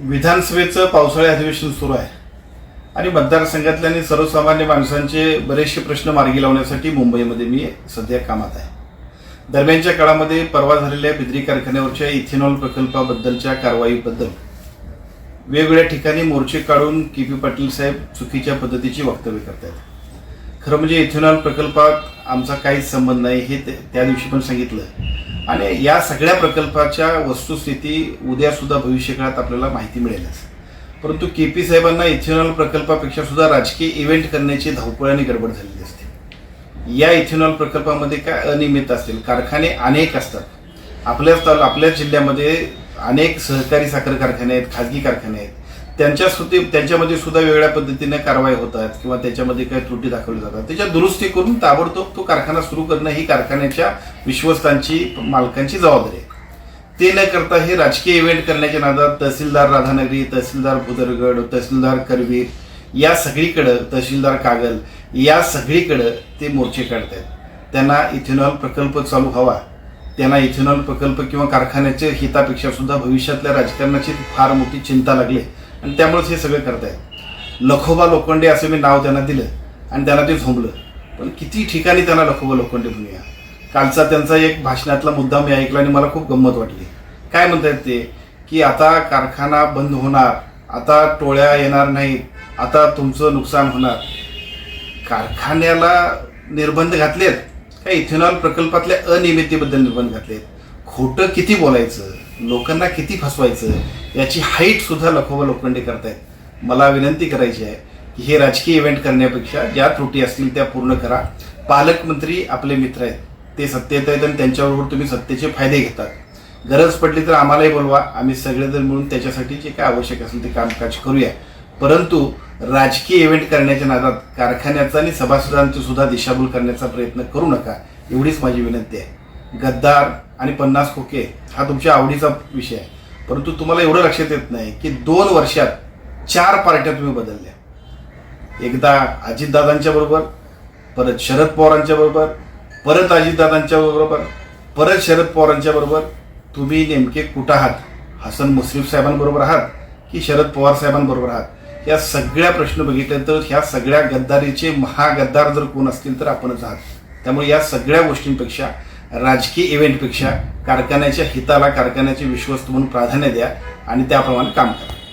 विधानसभेचं पावसाळी अधिवेशन सुरू आहे. आणि मतदारसंघातल्या आणि सर्वसामान्य माणसांचे बरेचसे प्रश्न मार्गी लावण्यासाठी मुंबईमध्ये मी सध्या कामात आहे. दरम्यानच्या काळामध्ये परवा झालेल्या बिद्री कारखान्यावरच्या इथेनॉल प्रकल्पाबद्दलच्या कारवाईबद्दल वेगवेगळ्या ठिकाणी मोर्चे काढून के पी पाटील साहेब चुकीच्या पद्धतीची वक्तव्य करतात खरं म्हणजे इथेनॉल प्रकल्पात आमचा काहीच संबंध नाही हे ते- त्या दिवशी पण सांगितलं. आणि या सगळ्या प्रकल्पाच्या वस्तुस्थिती उद्या सुद्धा भविष्यकाळात आपल्याला माहिती मिळेलच परंतु के पी साहेबांना इथेनॉल प्रकल्पापेक्षा सुद्धा राजकीय इव्हेंट करण्याची धावपळ आणि गडबड झालेली असते. या इथेनॉल प्रकल्पामध्ये काय अनियमित असतील? कारखाने अनेक असतात. आपल्याच तालु आपल्याच जिल्ह्यामध्ये अनेक सहकारी साखर कारखाने आहेत खाजगी कारखाने आहेत. त्यांच्या सुद्धा त्यांच्यामध्ये सुद्धा वेगळ्या पद्धतीने कारवाई होतात किंवा त्याच्यामध्ये काही त्रुटी दाखवली जातात. त्याच्या दुरुस्ती करून ताबडतोब तो कारखाना सुरू करणं ही कारखान्याच्या विश्वस्तांची मालकांची जबाबदारी आहे. ते न करता हे राजकीय इव्हेंट करण्याच्या नादात तहसीलदार राधानगरी तहसीलदार भुदरगड तहसीलदार करवीर या सगळीकडं तहसीलदार कागल या सगळीकडं ते मोर्चे काढतायत त्यांना इथेनॉल प्रकल्प चालू हवा. त्यांना इथेनॉल प्रकल्प किंवा कारखान्याच्या हितापेक्षा सुद्धा भविष्यातल्या राजकारणाची फार मोठी चिंता लागली आणि त्यामुळेच हे सगळे करतायत लखोबा लोखंडे असं मी नाव त्यांना दिलं आणि त्यांना ते झोंबलं. पण किती ठिकाणी त्यांना लखोबा लोखंडे म्हणूया कालचा त्यांचा एक भाषणातला मुद्दा मी ऐकला आणि मला खूप गंमत वाटली. काय म्हणतात ते? की आता कारखाना बंद होणार आता टोळ्या येणार नाहीत आता तुमचं नुकसान होणार. कारखान्याला निर्बंध घातलेत? काय इथेनॉल प्रकल्पातल्या अनियमिततेबद्दल निर्बंध घातलेत? खोटं किती बोलायचं? लोकांना किती फसवायचं याची हाईट सुद्धा लखोबा लोखंडे करतायत. मला विनंती करायची आहे की हे राजकीय इव्हेंट करण्यापेक्षा ज्या त्रुटी असतील त्या पूर्ण करा. पालकमंत्री आपले मित्र आहेत ते सत्तेत आहेत आणि त्यांच्याबरोबर तुम्ही सत्तेचे फायदे घेतात. गरज पडली तर आम्हालाही बोलवा आम्ही सगळेजण मिळून त्याच्यासाठी जे काय आवश्यक असेल ते कामकाज करूया. परंतु राजकीय इव्हेंट करण्याच्या नादात कारखान्याचा आणि सभासदांची सुद्धा दिशाभूल करण्याचा प्रयत्न करू नका एवढीच माझी विनंती आहे. गद्दार आणि पन्नास खोके हा तुमच्या आवडीचा विषय आहे. परंतु तुम्हाला एवढं लक्षात येत नाही की दोन वर्षात चार पार्ट्या तुम्ही बदलल्या. एकदा अजितदादांच्या बरोबर परत शरद पवारांच्या बरोबर परत अजितदादांच्या बरोबर परत शरद पवारांच्या बरोबर. तुम्ही नेमके कुठं आहात? हसन मुश्रीफ साहेबांबरोबर आहात की शरद पवार साहेबांबरोबर आहात? या सगळ्या प्रश्न बघितले तर ह्या सगळ्या गद्दारीचे महागद्दार जर कोण असतील तर आपणच आहात. त्यामुळे या सगळ्या गोष्टींपेक्षा राजकीय इव्हेंटपेक्षा कारखान्याच्या हिताला कारखान्याचे विश्वस्त म्हणून प्राधान्य द्या आणि त्याप्रमाणे काम करा.